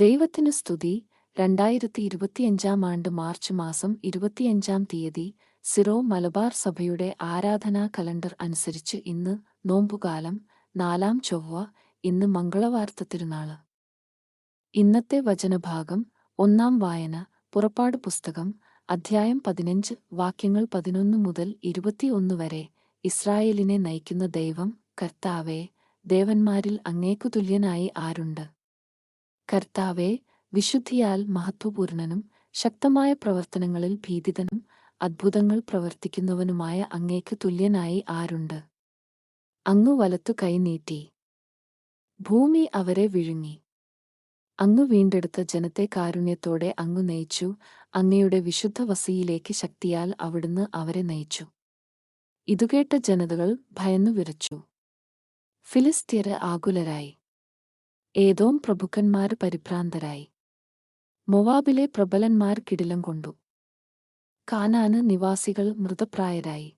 ദൈവത്തിനു സ്തുതി. രണ്ടായിരത്തി ഇരുപത്തിയഞ്ചാം ആണ്ട് മാർച്ച് മാസം ഇരുപത്തിയഞ്ചാം തീയതി സിറോ മലബാർ സഭയുടെ ആരാധനാ കലണ്ടർ അനുസരിച്ച് ഇന്ന് നോമ്പുകാലം നാലാം ചൊവ്വ ഇന്ന് മംഗളവാർത്ത തിരുനാൾ. ഇന്നത്തെ വചനഭാഗം ഒന്നാം വായന പുറപ്പാട് പുസ്തകം അധ്യായം പതിനഞ്ച് വാക്യങ്ങൾ പതിനൊന്ന് മുതൽ ഇരുപത്തിയൊന്ന് വരെ ഇസ്രായേലിനെ നയിക്കുന്ന ദൈവം കർത്താവേ ദേവന്മാരിൽ അങ്ങേക്കു തുല്യനായി ആരുണ്ട്? കർത്താവെ വിശുദ്ധിയാൽ മഹത്വപൂർണനും ശക്തമായ പ്രവർത്തനങ്ങളിൽ ഭീതിതനും അദ്ഭുതങ്ങൾ പ്രവർത്തിക്കുന്നവനുമായ അങ്ങേക്ക് തുല്യനായി ആരുണ്ട്? അങ്ങു വലത്തു കൈനീട്ടി ഭൂമി അവരെ വിഴുങ്ങി. അങ്ങു വീണ്ടെടുത്ത ജനത്തെ കാരുണ്യത്തോടെ അങ്ങു നയിച്ചു. അങ്ങയുടെ വിശുദ്ധ വസിയിലേക്ക് ശക്തിയാൽ അവിടുന്ന് അവരെ നയിച്ചു. ഇതുകേട്ട ജനതകൾ ഭയന്നു വിറച്ചു. ഫിലിസ്ത്യര് ആകുലരായി. ഏതോം പ്രഭുക്കന്മാർ പരിഭ്രാന്തരായി. മൊവാബിലെ പ്രബലന്മാർ കിടിലം കൊണ്ടു. കാനാന് നിവാസികൾ മൃതപ്രായരായി.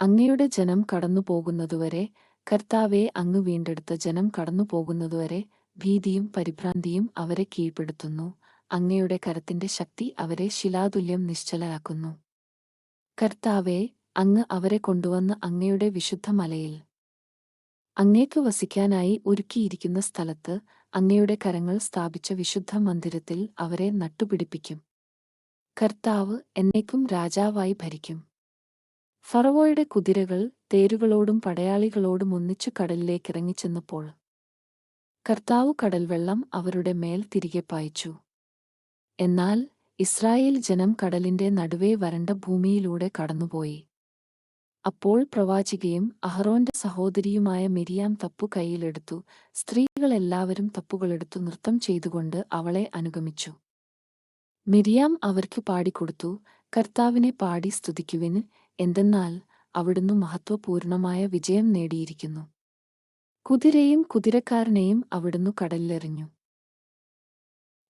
അങ്ങയുടെ ജനം കടന്നുപോകുന്നതുവരെ കർത്താവെ അങ്ങ് വീണ്ടെടുത്ത ജനം കടന്നുപോകുന്നതുവരെ ഭീതിയും പരിഭ്രാന്തിയും അവരെ കീഴ്പ്പെടുത്തുന്നു. അങ്ങയുടെ കരത്തിന്റെ ശക്തി അവരെ ശിലാതുല്യം നിശ്ചലരാക്കുന്നു. കർത്താവെ അങ്ങ് അവരെ കൊണ്ടുവന്ന് അങ്ങയുടെ വിശുദ്ധ മലയിൽ അങ്ങേക്ക് വസിക്കാനായി ഒരുക്കിയിരിക്കുന്ന സ്ഥലത്ത് അങ്ങയുടെ കരങ്ങൾ സ്ഥാപിച്ച വിശുദ്ധ മന്ദിരത്തിൽ അവരെ നട്ടുപിടിപ്പിക്കും. കർത്താവ് എന്നേക്കും രാജാവായി ഭരിക്കും. ഫറവോയുടെ കുതിരകൾ തേരുകളോടും പടയാളികളോടും ഒന്നിച്ചു കടലിലേക്ക് ഇറങ്ങിച്ചെന്നപ്പോൾ കർത്താവ് കടൽവെള്ളം അവരുടെ മേൽ തിരികെ പായിച്ചു. എന്നാൽ ഇസ്രായേൽ ജനം കടലിന്റെ നടുവേ വരണ്ട ഭൂമിയിലൂടെ കടന്നുപോയി. അപ്പോൾ പ്രവാചികയും അഹ്റോന്റെ സഹോദരിയുമായ മിരിയാം തപ്പു കൈയിലെടുത്തു. സ്ത്രീകളെല്ലാവരും തപ്പുകളെടുത്തു നൃത്തം ചെയ്തുകൊണ്ട് അവളെ അനുഗമിച്ചു. മിരിയാം അവർക്ക് പാടിക്കൊടുത്തു. കർത്താവിനെ പാടി സ്തുതിക്കുവിന് എന്തെന്നാൽ അവിടുന്ന് മഹത്വപൂർണമായ വിജയം നേടിയിരിക്കുന്നു. കുതിരയും കുതിരക്കാരനെയും അവിടുന്ന് കടലിലെറിഞ്ഞു.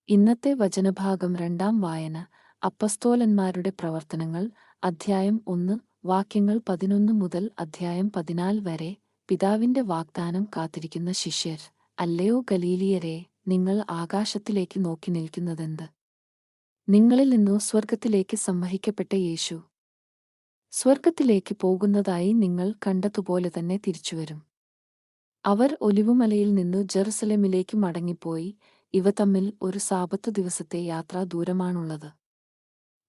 ഇന്നത്തെ വചനഭാഗം രണ്ടാം വായന. അപ്പസ്തോലന്മാരുടെ പ്രവർത്തനങ്ങൾ. അധ്യായം ഒന്ന്. വാക്യങ്ങൾ പതിനൊന്ന് മുതൽ അധ്യായം പതിനാല് വരെ പിതാവിന്റെ വാഗ്ദാനം കാത്തിരിക്കുന്ന ശിഷ്യർ അല്ലയോ ഗലീലിയരെ നിങ്ങൾ ആകാശത്തിലേക്ക് നോക്കി നിൽക്കുന്നതെന്ത്? നിങ്ങളിൽ നിന്നു സ്വർഗത്തിലേക്ക് സംവഹിക്കപ്പെട്ട യേശു. സ്വർഗത്തിലേക്ക് പോകുന്നതായി നിങ്ങൾ കണ്ടതുപോലെ തന്നെ തിരിച്ചുവരും. അവർ ഒലിവുമലയിൽ നിന്നു ജെറുസലേമിലേക്ക് മടങ്ങിപ്പോയി ഇവ തമ്മിൽ ഒരു സാപത്ത് ദിവസത്തെ യാത്രാ ദൂരമാണുള്ളത്.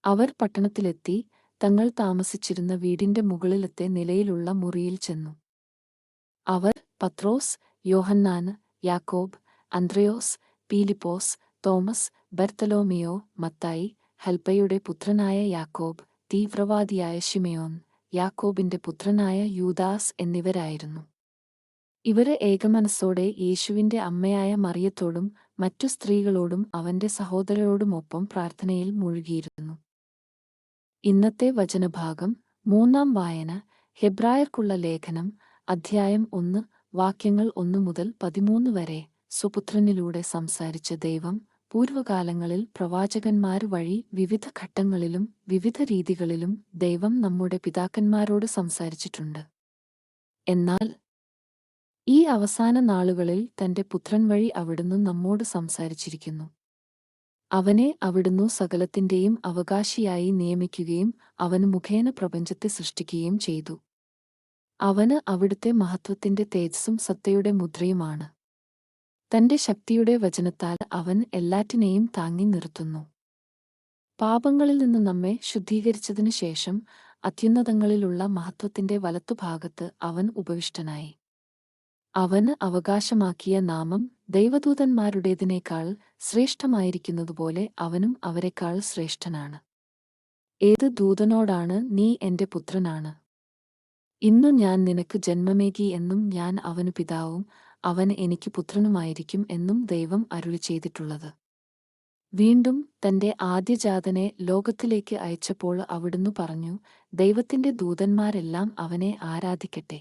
അവർ പട്ടണത്തിലെത്തി തങ്ങൾ താമസിച്ചിരുന്ന വീടിന്റെ മുകളിലത്തെ നിലയിലുള്ള മുറിയിൽ ചെന്നു. അവർ പത്രോസ് യോഹന്നാന് യാക്കോബ് അന്ത്രയോസ് പീലിപ്പോസ് തോമസ് ബർത്തലോമിയോ മത്തായി ഹൽപ്പയുടെ പുത്രനായ യാക്കോബ് തീവ്രവാദിയായ ഷിമയോൻ യാക്കോബിന്റെ പുത്രനായ യൂദാസ് എന്നിവരായിരുന്നു. ഇവരെ ഏകമനസ്സോടെ യേശുവിന്റെ അമ്മയായ മറിയത്തോടും മറ്റു സ്ത്രീകളോടും അവന്റെ സഹോദരരോടുമൊപ്പം പ്രാർത്ഥനയിൽ മുഴുകിയിരുന്നു. ഇന്നത്തെ വചനഭാഗം മൂന്നാം വായന ഹെബ്രായർക്കുള്ള ലേഖനം അധ്യായം ഒന്ന് വാക്യങ്ങൾ ഒന്നു മുതൽ പതിമൂന്ന് വരെ സുപുത്രനിലൂടെ സംസാരിച്ച ദൈവം പൂർവകാലങ്ങളിൽ പ്രവാചകന്മാർ വഴി വിവിധ ഘട്ടങ്ങളിലും വിവിധ രീതികളിലും ദൈവം നമ്മുടെ പിതാക്കന്മാരോട് സംസാരിച്ചിട്ടുണ്ട്. എന്നാൽ ഈ അവസാന നാളുകളിൽ തന്റെ പുത്രൻ വഴി അവിടുന്ന് നമ്മോട് സംസാരിച്ചിരിക്കുന്നു. അവനെ അവിടുന്നു സകലത്തിന്റെയും അവകാശിയായി നിയമിക്കുകയും അവൻ മുഖേന പ്രപഞ്ചത്തെ സൃഷ്ടിക്കുകയും ചെയ്തു. അവന് അവിടുത്തെ മഹത്വത്തിന്റെ തേജസ്സും സത്തയുടെ മുദ്രയുമാണ്. തന്റെ ശക്തിയുടെ വചനത്താൽ അവൻ എല്ലാറ്റിനെയും താങ്ങി നിർത്തുന്നു. പാപങ്ങളിൽ നിന്ന് നമ്മെ ശുദ്ധീകരിച്ചതിനു ശേഷം അത്യുന്നതങ്ങളിലുള്ള മഹത്വത്തിന്റെ വലത്തുഭാഗത്ത് അവൻ ഉപവിഷ്ടനായി. അവന് അവകാശമാക്കിയ നാമം ദൈവദൂതന്മാരുടേതിനേക്കാൾ ശ്രേഷ്ഠമായിരിക്കുന്നതുപോലെ അവനും അവരെക്കാൾ ശ്രേഷ്ഠനാണ്. ഏത് ദൂതനോടാണ് നീ എന്റെ പുത്രനാണ്? ഇന്നു ഞാൻ നിനക്ക് ജന്മമേകി എന്നും ഞാൻ അവനു പിതാവും അവൻ എനിക്ക് പുത്രനുമായിരിക്കും എന്നും ദൈവം അരുളി ചെയ്തിട്ടുള്ളത്. വീണ്ടും തന്റെ ആദ്യജാതനെ ലോകത്തിലേക്ക് അയച്ചപ്പോൾ അവിടുന്ന് പറഞ്ഞു ദൈവത്തിന്റെ ദൂതന്മാരെല്ലാം അവനെ ആരാധിക്കട്ടെ.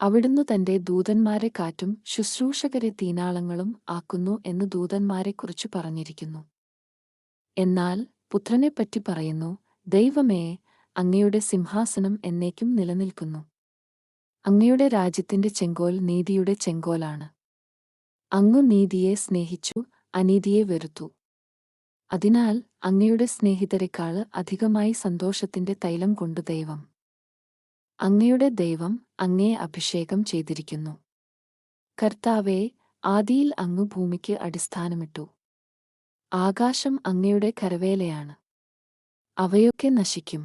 അവിടുന്ന് തന്റെ ദൂതന്മാരെ കാറ്റും ശുശ്രൂഷകരെ തീനാളങ്ങളും ആക്കുന്നു എന്ന് ദൂതന്മാരെക്കുറിച്ചു പറഞ്ഞിരിക്കുന്നു. എന്നാൽ പുത്രനെപ്പറ്റി പറയുന്നു ദൈവമേ അങ്ങയുടെ സിംഹാസനം എന്നേക്കും നിലനിൽക്കുന്നു. അങ്ങയുടെ രാജ്യത്തിന്റെ ചെങ്കോൽ നീതിയുടെ ചെങ്കോലാണ്. അങ്ങു നീതിയെ സ്നേഹിച്ചു അനീതിയെ വെറുത്തു. അതിനാൽ അങ്ങയുടെ സ്നേഹിതരെക്കാൾ അധികമായി സന്തോഷത്തിന്റെ തൈലം കൊണ്ടു ദൈവം. അങ്ങയുടെ ദൈവം അങ്ങയെ അഭിഷേകം ചെയ്തിരിക്കുന്നു. കർത്താവെ ആദിയിൽ അങ്ങ് ഭൂമിക്ക് അടിസ്ഥാനമിട്ടു. ആകാശം അങ്ങയുടെ കരവേലയാണ്. അവയൊക്കെ നശിക്കും.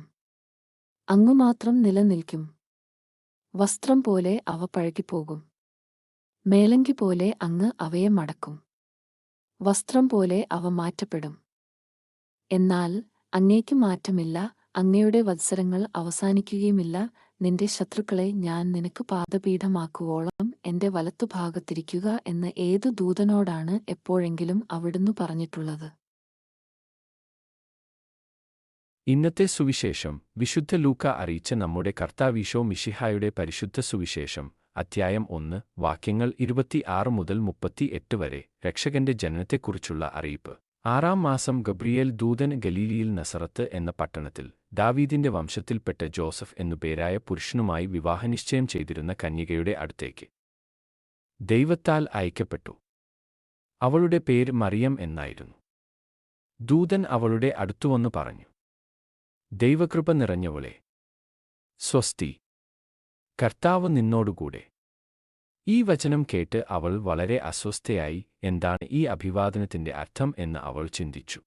അങ്ങു മാത്രം നിലനിൽക്കും. വസ്ത്രം പോലെ അവ പഴകിപ്പോകും. മേലങ്കി പോലെ അങ്ങ് അവയെ മടക്കും. വസ്ത്രം പോലെ അവ മാറ്റപ്പെടും. എന്നാൽ അങ്ങേക്ക് മാറ്റമില്ല അങ്ങയുടെ വത്സരങ്ങൾ അവസാനിക്കുകയുമില്ല നിന്റെ ശത്രുക്കളെ ഞാൻ നിനക്ക് പാദപീഠമാക്കുവോളം എന്റെ വലത്തുഭാഗത്തിരിക്കുക എന്ന് ഏതു ദൂതനോടാണ് എപ്പോഴെങ്കിലും അവിടുന്ന് പറഞ്ഞിട്ടുള്ളത്. ഇന്നത്തെ സുവിശേഷം വിശുദ്ധ ലൂക്ക അറിയിച്ച നമ്മുടെ കർത്താവീശോ മിഷിഹായുടെ പരിശുദ്ധ സുവിശേഷം അധ്യായം ഒന്ന് വാക്യങ്ങൾ ഇരുപത്തിയാറ് മുതൽ മുപ്പത്തി എട്ട് വരെ രക്ഷകന്റെ ജനനത്തെക്കുറിച്ചുള്ള അറിയിപ്പ്. ആറാം മാസം ഗബ്രിയേൽ ദൂതൻ ഗലീലിയിൽ നസറത്ത് എന്ന പട്ടണത്തിൽ ദാവീദിന്റെ വംശത്തിൽപ്പെട്ട ജോസഫ് എന്നു പേരായ പുരുഷനുമായി വിവാഹനിശ്ചയം ചെയ്തിരുന്ന കന്യകയുടെ അടുത്തേക്ക്. ദൈവത്താൽ അയക്കപ്പെട്ടു. അവളുടെ പേര് മറിയം എന്നായിരുന്നു. ദൂതൻ അവളുടെ അടുത്തുവന്നു പറഞ്ഞു ദൈവകൃപ നിറഞ്ഞവളെ സ്വസ്തി കർത്താവ് നിന്നോടുകൂടെ. ഈ വചനം കേട്ട് അവൾ വളരെ അസ്വസ്ഥയായി എന്താണ് ഈ അഭിവാദനത്തിന്റെ അർത്ഥം? എന്ന് അവൾ ചിന്തിച്ചു.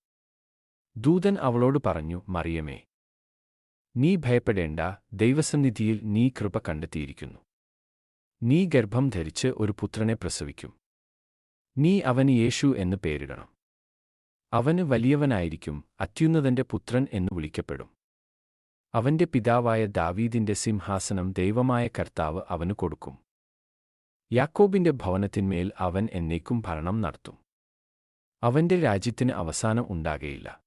ദൂതൻ അവളോട് പറഞ്ഞു മറിയമേ നീ ഭയപ്പെടേണ്ട ദൈവസന്നിധിയിൽ നീ കൃപ കണ്ടെത്തിയിരിക്കുന്നു. നീ ഗർഭം ധരിച്ച് ഒരു പുത്രനെ പ്രസവിക്കും. നീ അവന് യേശു എന്ന് പേരിടണം. അവന് വലിയവനായിരിക്കും അത്യുന്നതന്റെ പുത്രൻ എന്ന് വിളിക്കപ്പെടും. അവന്റെ പിതാവായ ദാവീദിന്റെ സിംഹാസനം ദൈവമായ കർത്താവ് അവന് കൊടുക്കും. യാക്കോബിന്റെ ഭവനത്തിന്മേൽ അവൻ എന്നേക്കും ഭരണം നടത്തും. അവന്റെ രാജ്യത്തിന് അവസാനം ഉണ്ടാകയില്ല.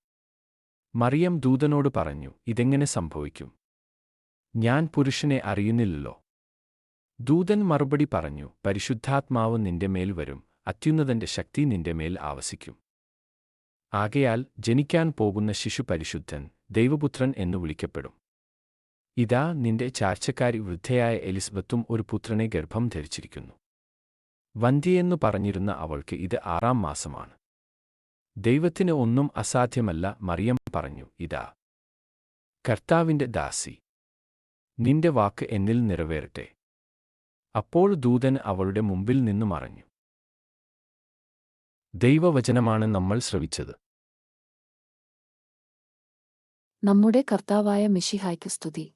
മറിയം ദൂതനോട് പറഞ്ഞു ഇതെങ്ങനെ സംഭവിക്കും? ഞാൻ പുരുഷനെ അറിയുന്നില്ലല്ലോ. ദൂതൻ മറുപടി പറഞ്ഞു പരിശുദ്ധാത്മാവ് നിന്റെ മേൽ വരും അത്യുന്നതന്റെ ശക്തി നിന്റെ മേൽ ആവസിക്കും. ആകയാൽ ജനിക്കാൻ പോകുന്ന ശിശു പരിശുദ്ധൻ ദൈവപുത്രൻ എന്നു വിളിക്കപ്പെടും. ഇതാ നിന്റെ ചാർച്ചക്കാരി വൃദ്ധയായ എലിസബത്തും ഒരു പുത്രനെ ഗർഭം ധരിച്ചിരിക്കുന്നു. വന്ധ്യയെന്നു പറഞ്ഞിരുന്ന അവൾക്ക് ഇത് ആറാം മാസമാണ്. ദൈവത്തിന് ഒന്നും അസാധ്യമല്ല മറിയം പറഞ്ഞു ഇതാ കർത്താവിന്റെ ദാസി നിന്റെ വാക്ക് എന്നിൽ നിറവേറട്ടെ. അപ്പോൾ ദൂതൻ അവളുടെ മുമ്പിൽ നിന്നു മറഞ്ഞു. ദൈവവചനമാണ് നമ്മൾ ശ്രവിച്ചത്. നമ്മുടെ കർത്താവായ മിഷിഹായ്ക്ക് സ്തുതി.